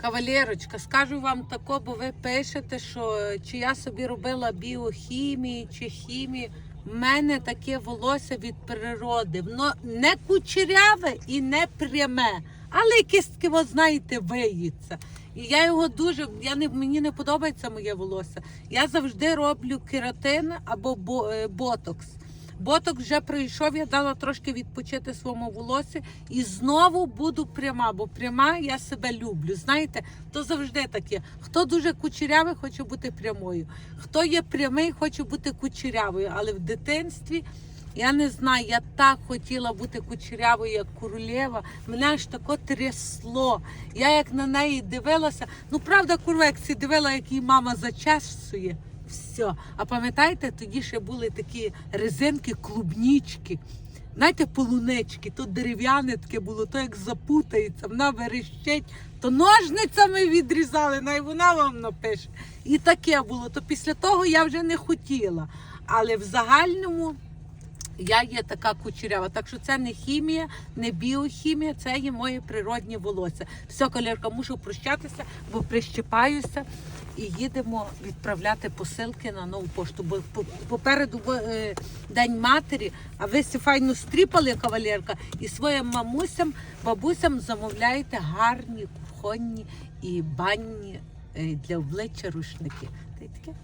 Кавалерочка, скажу вам тако, бо ви пишете, що е, чи я собі робила біохімії чи хімії. У мене таке волосся від природи. Воно не кучеряве і не пряме, але таке, от, знаєте, виється. І я його дуже, я не, мені не подобається моє волосся. Я завжди роблю кератин або е, ботокс. Ботокс вже прийшов, я дала трошки відпочити своєму волосі і знову буду пряма, бо пряма я себе люблю. Знаєте, то завжди таке. Хто дуже кучерявий, хоче бути прямою. Хто є прямий, хоче бути кучерявою. Але в дитинстві я не знаю, я так хотіла бути кучерявою, як королева. Мене аж тако трясло. Я як на неї дивилася. Ну правда, всі дивила, як її мама зачесує. Все. А пам'ятаєте, тоді ще були такі резинки, клубнічки. Знаєте, полунички, то дерев'яне таке було, то як запутається, вона верещить, то ножницями відрізали, най вона вам напише. І таке було. То після того я вже не хотіла. Але в загальному я є така кучерява. Так що це не хімія, не біохімія, це є моє природнє волосся. Все, колірка, мушу прощатися, бо прищипаюся і їдемо відправляти посилки на нову пошту. Бо по- попереду е, День матері, а ви сі файно стріпали, кавалерка, і своїм мамусям, бабусям замовляєте гарні кухонні і банні е, для обличчя рушники. Та й таке.